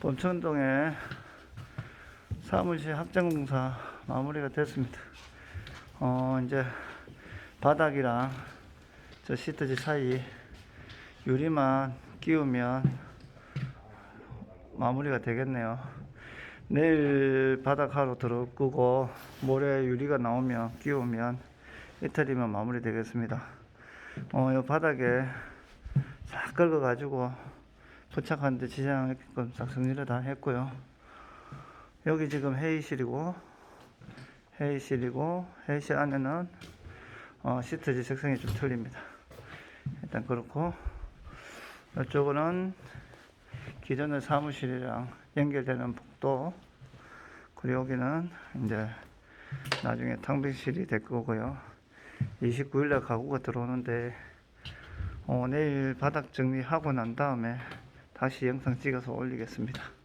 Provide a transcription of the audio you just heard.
범천동에 사무실 확장공사 마무리가 됐습니다. 어, 이제 바닥이랑 저 시트지 사이 유리만 끼우면 마무리가 되겠네요. 내일 바닥하러 들어끄고 모레 유리가 나오면 끼우면 이틀이면 마무리 되겠습니다. 어, 이 바닥에 싹 긁어가지고 부착하는데 지장 없게끔 싹 정리를 다 했고요. 여기 지금 회의실이고 회의실이고 회의실 안에는 어, 시트지 색상이 좀 틀립니다. 일단 그렇고 이쪽은 기존의 사무실이랑 연결되는 복도 그리고 여기는 이제 나중에 탕비실이 될 거고요. 29일날 가구가 들어오는데 어, 내일 바닥 정리하고 난 다음에 다시 영상 찍어서 올리겠습니다.